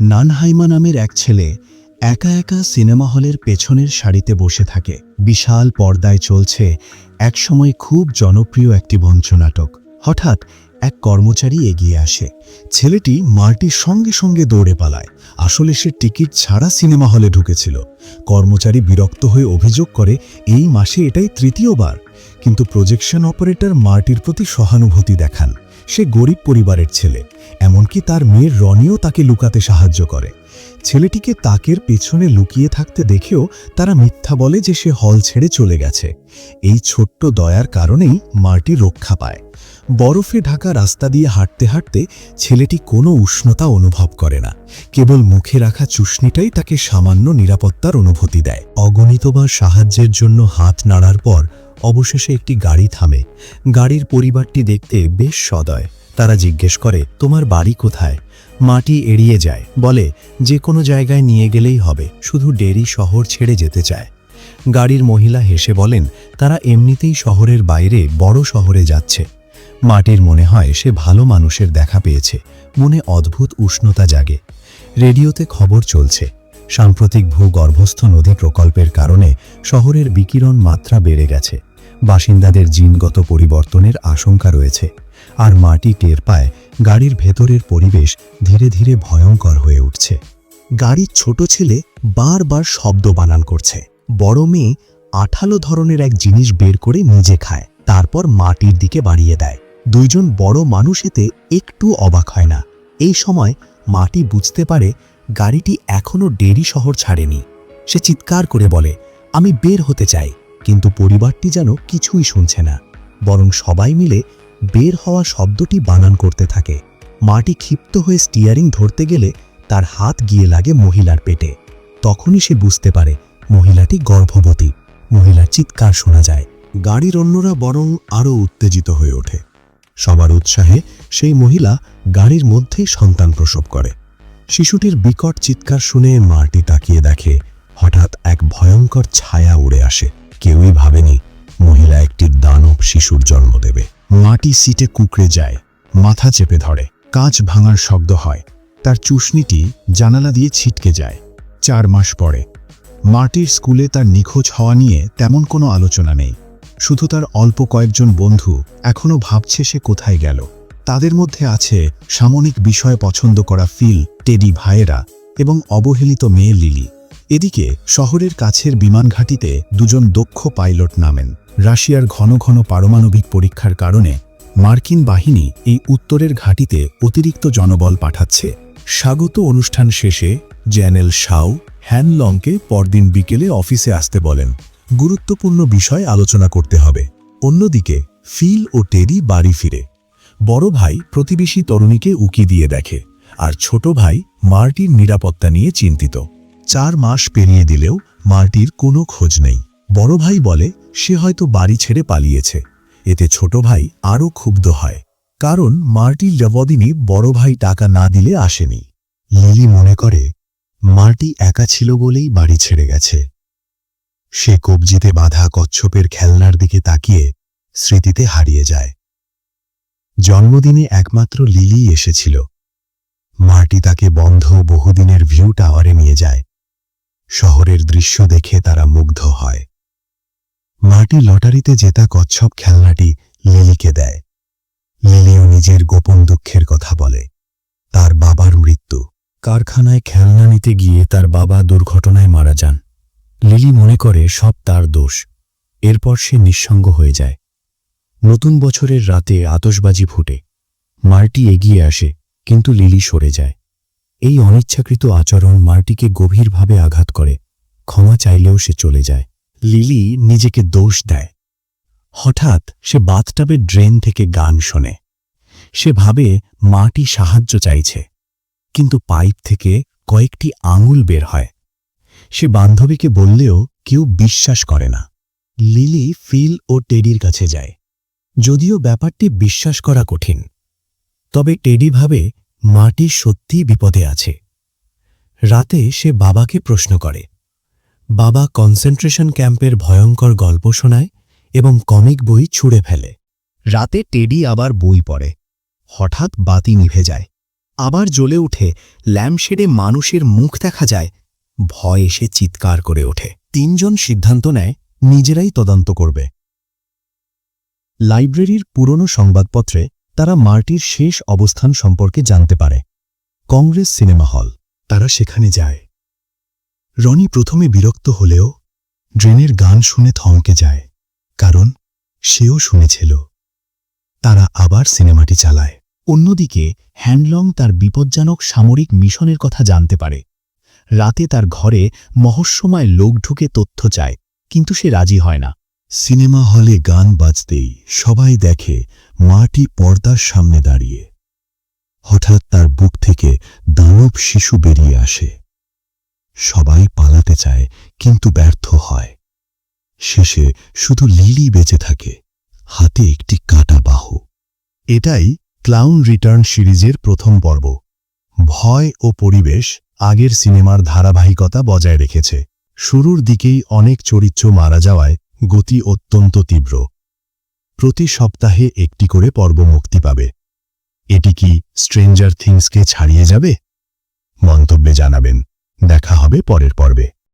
নানহাইমা নামের এক ছেলে একা একা সিনেমা হলের পেছনের সারিতে বসে থাকে। বিশাল পর্দায় চলছে একসময় খুব জনপ্রিয় একটি মঞ্চনাটক হঠাৎ এক কর্মচারী এগিয়ে আসে। ছেলেটি মার্টির সঙ্গে সঙ্গে দৌড়ে পালায়। আসলে সে টিকিট ছাড়া সিনেমা হলে ঢুকেছিল। কর্মচারী বিরক্ত হয়ে অভিযোগ করে, এই মাসে এটাই তৃতীয়বার। কিন্তু প্রজেকশন অপারেটর মার্টির প্রতি সহানুভূতি দেখান। সে গরিব পরিবারের ছেলে, এমনকি তার মেয়ের রনিও তাকে লুকাতে সাহায্য করে। ছেলেটিকে তাকের পেছনে লুকিয়ে থাকতে দেখেও তারা মিথ্যা বলে যে সে হল ছেড়ে চলে গেছে। এই ছোট্ট দয়ার কারণেই মার্টি রক্ষা পায়। বরফে ঢাকা রাস্তা দিয়ে হাঁটতে হাঁটতে ছেলেটি কোনো উষ্ণতা অনুভব করে না। কেবল মুখে রাখা চুষ্নিটাই তাকে সামান্য নিরাপত্তার অনুভূতি দেয়। অগণিতবার সাহায্যের জন্য হাত নাড়ার পর অবশেষে একটি গাড়ি থামে। গাড়ির পরিবারটি দেখতে বেশ সদয়। তারা জিজ্ঞেস করে, তোমার বাড়ি কোথায়? মাটি এড়িয়ে যায়, বলে, যে কোনো জায়গায় নিয়ে গেলেই হবে, শুধু ডেরি শহর ছেড়ে যেতে চায়। গাড়ির মহিলা হেসে বলেন, তারা এমনিতেই শহরের বাইরে বড় শহরে যাচ্ছে। মাটির মনে হয়, সে ভালো মানুষের দেখা পেয়েছে। মনে অদ্ভুত উষ্ণতা জাগে। রেডিওতে খবর চলছে। সাম্প্রতিক ভূগর্ভস্থ নদী প্রকল্পের কারণে শহরের বিকিরণ মাত্রা বেড়ে গেছে। বাসিন্দাদের জিনগত পরিবর্তনের আশঙ্কা রয়েছে। আর মাটি টের পায়, গাড়ির ভেতরের পরিবেশ ধীরে ধীরে ভয়ঙ্কর হয়ে উঠছে। গাড়ির ছোট ছেলে বারবার শব্দ বানান করছে। বড় মেয়ে আঠালো ধরনের এক জিনিস বের করে নিজে খায়, তারপর মাটির দিকে বাড়িয়ে দেয়। দুইজন বড় মানুষ এতে একটু অবাক হয় না। এই সময় মাটি বুঝতে পারে গাড়িটি এখনও ডেরি শহর ছাড়েনি। সে চিৎকার করে বলে, আমি বের হতে চাই। কিন্তু পরিবারটি যেন কিছুই শুনছে না, বরং সবাই মিলে বের হওয়া শব্দটি বানান করতে থাকে। মাটি ক্ষিপ্ত হয়ে স্টিয়ারিং ধরতে গেলে তার হাত গিয়ে লাগে মহিলার পেটে। তখনই সে বুঝতে পারে মহিলাটি গর্ভবতী। মহিলার চিৎকার শোনা যায়। গাড়ির অন্যরা বরং আরও উত্তেজিত হয়ে ওঠে। সবার উৎসাহে সেই মহিলা গাড়ির মধ্যেই সন্তান প্রসব করে। শিশুটির বিকট চিৎকার শুনে মাটি তাকিয়ে দেখে হঠাৎ এক ভয়ঙ্কর ছায়া উড়ে আসে। কেউই ভাবেনি মহিলা একটি দানব শিশুর জন্ম দেবে। মাটি সিটে কুকড়ে যায়, মাথা চেপে ধরে, কাঁচ ভাঙার শব্দ হয়। তার চুষনিটি জানালা দিয়ে ছিটকে যায়। চার মাস পরে, মাটির স্কুলে তার নিখোঁজ হওয়া নিয়ে তেমন কোনো আলোচনা নেই। শুধু তার অল্প কয়েকজন বন্ধু এখনও ভাবছে সে কোথায় গেল। তাদের মধ্যে আছে সামরিক বিষয় পছন্দ করা ফিল, টেডি ভাইয়েরা এবং অবহেলিত মেয়ে লিলি। এদিকে শহরের কাছের বিমান ঘাঁটিতে দুজন দক্ষ পাইলট নামেন। রাশিয়ার ঘন ঘন পারমাণবিক পরীক্ষার কারণে মার্কিন বাহিনী এই উত্তরের ঘাঁটিতে অতিরিক্ত জনবল পাঠাচ্ছে। স্বাগত অনুষ্ঠান শেষে জ্যানেল শাও হ্যানলংকে পরদিন বিকেলে অফিসে আসতে বলেন। গুরুত্বপূর্ণ বিষয় আলোচনা করতে হবে। অন্যদিকে ফিল ও টেরি বাড়ি ফিরে। বড় ভাই প্রতিবেশী তরুণীকে উকি দিয়ে দেখে, আর ছোট ভাই মার্টির নিরাপত্তা নিয়ে চিন্তিত। চার মাস পেরিয়ে দিলেও মার্টির কোনো খোঁজ নেই। বড় ভাই বলে, সে হয়তো বাড়ি ছেড়ে পালিয়েছে। এতে ছোট ভাই আরও ক্ষুব্ধ হয়। কারণ মার্টির জবদিনী বড় ভাই টাকা না দিলে আসেনি। লিলি মনে করে, মার্টি একা ছিল বলেই বাড়ি ছেড়ে গেছে। সে কবজিতে বাঁধা কচ্ছপের খেলনার দিকে তাকিয়ে স্মৃতিতে হারিয়ে যায়। জন্মদিনে একমাত্র লিলি এসেছিল। মার্টি তাকে বন্ধ বহুদিনের ভিউ টাওয়ারে নিয়ে যায়। শহরের দৃশ্য দেখে তারা মুগ্ধ হয়। মার্টি লটারিতে জেতা কচ্ছপ খেলনাটি লিলিকে দেয়। লিলিও নিজের গোপন দুঃখের কথা বলে। তার বাবার মৃত্যু। কারখানায় খেলনা নিতে গিয়ে তার বাবা দুর্ঘটনায় মারা যান। লিলি মনে করে, সব তার দোষ। এরপর সে নিঃসঙ্গ হয়ে যায়। নতুন বছরের রাতে আতসবাজি ফুটে। মার্টি এগিয়ে আসে, কিন্তু লিলি সরে যায়। এই অনিচ্ছাকৃত আচরণ মার্টিকে গভীরভাবে আঘাত করে। ক্ষমা চাইলেও সে চলে যায়। লিলি নিজেকে দোষ দেয়। হঠাৎ সে বাথটাবের ড্রেন থেকে গান শোনে। সে ভাবে মাটি সাহায্য চাইছে। কিন্তু পাইপ থেকে কয়েকটি আঙুল বের হয়। সে বান্ধবীকে বললেও কেউ বিশ্বাস করে না। লিলি ফিল ও টেডির কাছে যায়। যদিও ব্যাপারটি বিশ্বাস করা কঠিন। তবে টেডি ভাবে মাটি সত্যিই বিপদে আছে। রাতে সে বাবাকে প্রশ্ন করে। বাবা কনসেন্ট্রেশন ক্যাম্পের ভয়ঙ্কর গল্প শোনায় এবং কমিক বই ছুঁড়ে ফেলে। রাতে টেডি আবার বই পড়ে। হঠাৎ বাতি নিভে যায়। আবার জ্বলে উঠে। ল্যাম্পশেডে মানুষের মুখ দেখা যায়। ভয় এসে চিৎকার করে ওঠে। তিনজন সিদ্ধান্ত নেয়, নিজেরাই তদন্ত করবে। লাইব্রেরির পুরনো সংবাদপত্রে তারা মার্টির শেষ অবস্থান সম্পর্কে জানতে পারে। Congress cinema hall. তারা সেখানে যায়। রনি প্রথমে বিরক্ত হলেও ড্রেনের গান শুনে থমকে যায়, কারণ সেও শুনেছিল। তারা আবার সিনেমাটি চালায়। অন্যদিকে, হ্যান্ডলং তার বিপজ্জনক সামরিক মিশনের কথা জানতে পারে। রাতে তার ঘরে মহস্যময় লোক ঢুকে তথ্য চায়, কিন্তু সে রাজি হয় না। সিনেমা হলে গান বাজতেই সবাই দেখে মাটি পর্দার সামনে দাঁড়িয়ে। হঠাৎ তার বুক থেকে দানব শিশু বেরিয়ে আসে। সবাই পালাতে চায়, কিন্তু ব্যর্থ হয়। শেষে শুধু লিলি বেঁচে থাকে, হাতে একটি কাটা বাহু। এটাই ক্লাউন রিটার্ন সিরিজের প্রথম পর্ব। ভয় ও পরিবেশ আগের সিনেমার ধারাবাহিকতা বজায় রেখেছে। শুরুর দিকেই অনেক চরিত্র মারা যাওয়ায় গতি অত্যন্ত তীব্র। প্রতি সপ্তাহে একটি করে পর্ব মুক্তি পাবে। এটি কি স্ট্রেঞ্জার থিংসকে ছাড়িয়ে যাবে? মন্তব্যে জানাবেন। দেখা হবে পরের পর্বে।